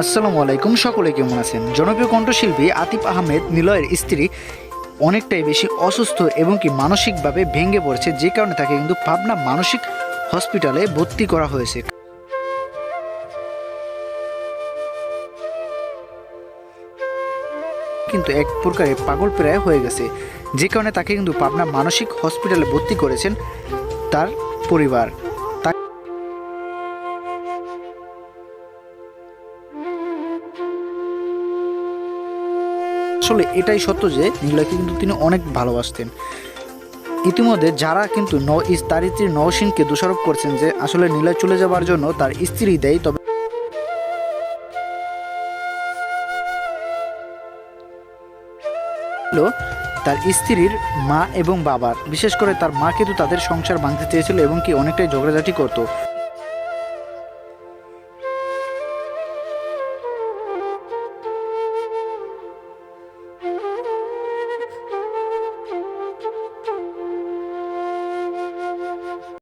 আসসালামু আলাইকুম, সকলে কেমন আছেন? জনপ্রিয় কণ্ঠশিল্পী আতিফ আহমেদ নিলয়ের স্ত্রী অনেকটাই বেশি অসুস্থ এবং কি মানসিকভাবে ভেঙে পড়ছে, যে কারণে তাকে কিন্তু পাবনা মানসিক হসপিটালে ভর্তি করা হয়েছে। কিন্তু এক প্রকারে পাগল প্রায় হয়ে গেছে, যে কারণে তাকে কিন্তু পাবনা মানসিক হসপিটালে ভর্তি করেছেন তার পরিবার। আসলে এটাই সত্য যে নীলয়কে কিন্তু তিনি অনেক ভালোবাসতেন। ইতিমধ্যে যারা কিন্তু ন তার স্ত্রী নওশিনকে দোষারোপ করছেন যে আসলে নীলয় চলে যাবার জন্য তার স্ত্রী দেয়, তবে তার স্ত্রীর মা এবং বাবার। বিশেষ করে তার মা কিন্তু তাদের সংসার ভাঙতে চেয়েছিল এবং কি অনেকটাই ঝগড়াঝাটি করতো।